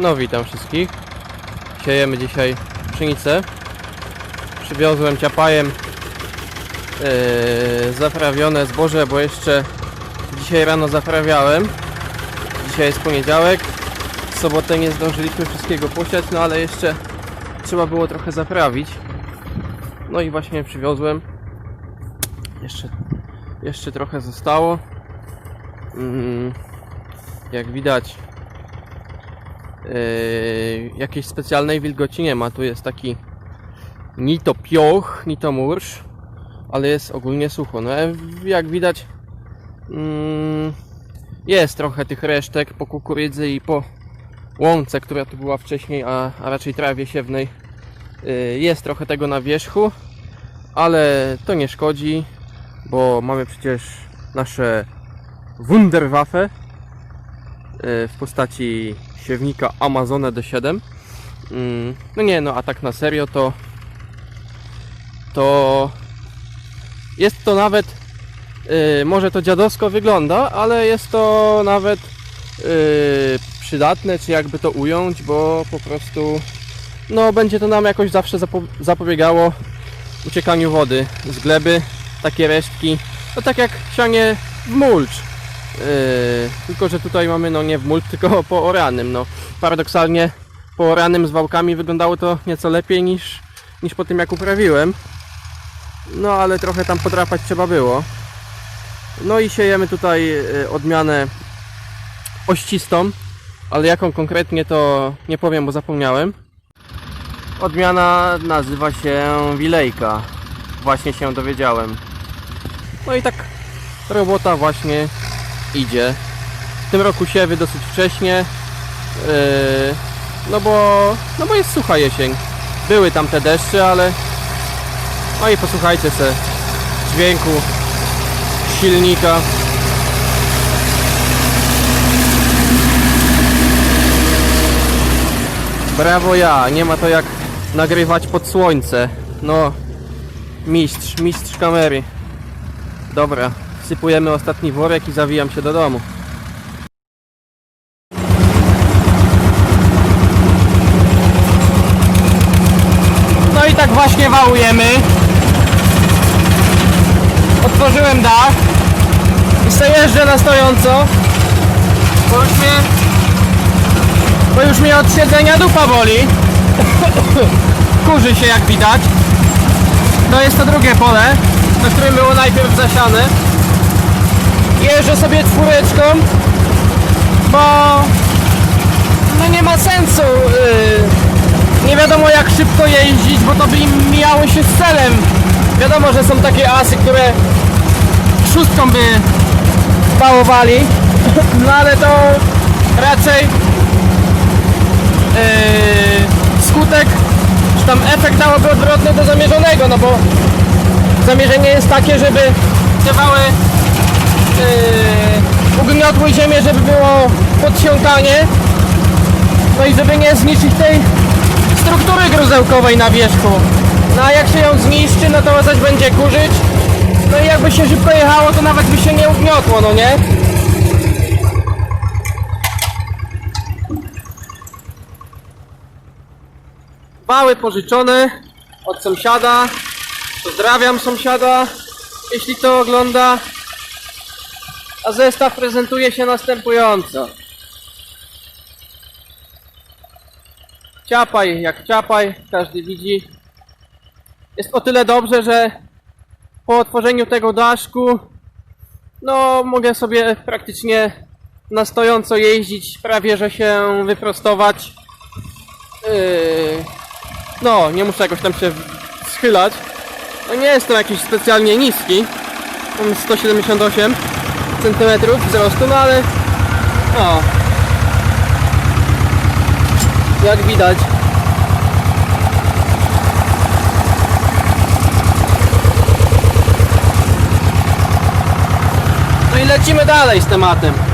No witam wszystkich. Siejemy dzisiaj pszenicę. Przywiozłem ciapajem yy, zaprawione zboże, bo jeszcze dzisiaj rano zaprawiałem. Dzisiaj jest poniedziałek. W sobotę nie zdążyliśmy wszystkiego posiać, no ale jeszcze trzeba było trochę zaprawić. No i właśnie przywiozłem. Jeszcze, jeszcze trochę zostało. Mm, jak widać, yy, jakiejś specjalnej wilgoci nie ma. Tu jest taki ni to pioch, ni to mursz, ale jest ogólnie sucho. No e, jak widać, mm, jest trochę tych resztek po kukurydzy i po łące, która tu była wcześniej, a, a raczej trawie siewnej. Yy, jest trochę tego na wierzchu, ale to nie szkodzi, bo mamy przecież nasze Wunderwaffe yy, w postaci siewnika Amazone D7. Mm, No nie, no a tak na serio to to jest to nawet yy, może to dziadowsko wygląda, ale jest to nawet yy, przydatne, czy jakby to ująć, bo po prostu no będzie to nam jakoś zawsze zapo zapobiegało uciekaniu wody z gleby, takie resztki, no tak jak sianie w mulcz. Yy, tylko, że tutaj mamy no nie w mulcz, tylko po oranym. No, paradoksalnie po oranym z wałkami wyglądało to nieco lepiej niż, niż po tym jak uprawiłem. No ale trochę tam podrapać trzeba było. No i siejemy tutaj yy, odmianę ościstą, ale jaką konkretnie to nie powiem, bo zapomniałem. Odmiana nazywa się Wilejka. Właśnie się dowiedziałem. No i tak robota właśnie idzie. W tym roku siewy dosyć wcześnie. Yy, no bo no bo jest sucha jesień. Były tam te deszcze, ale no i posłuchajcie se dźwięku silnika. Brawo ja, nie ma to jak nagrywać pod słońce. No, mistrz, mistrz kamery. Dobra, wsypujemy ostatni worek i zawijam się do domu. No i tak właśnie wałujemy. Otworzyłem dach i sobie jeżdżę na stojąco. Bo już mnie, bo już mnie od siedzenia dupa boli. Kurzy się jak widać. To jest to drugie pole, na którym było najpierw zasiane. Jeżdżę sobie czwóreczką, bo no nie ma sensu. Yy, nie wiadomo jak szybko jeździć, bo to by im mijało się z celem. Wiadomo, że są takie asy, które szóstką by pałowali, no ale to raczej yy, skutek, czy tam efekt dałoby odwrotny do zamierzonego, no bo zamierzenie jest takie, żeby te wały yy, ugniotły ziemię, żeby było podsiąkanie, no i żeby nie zniszczyć tej struktury gruzełkowej na wierzchu. No a jak się ją zniszczy, no to zaś będzie kurzyć. No i jakby się szybko jechało, to nawet by się nie ugniotło, no nie? Wały pożyczone od sąsiada. Pozdrawiam sąsiada, jeśli to ogląda. A zestaw prezentuje się następująco. Ciapaj jak ciapaj, każdy widzi. Jest o tyle dobrze, że po otworzeniu tego daszku no mogę sobie praktycznie na stojąco jeździć, prawie że się wyprostować. Yy, no, nie muszę jakoś tam się schylać. No nie jest to jakiś specjalnie niski. Mam 178 cm wzrostu, no ale no, jak widać. No i lecimy dalej z tematem.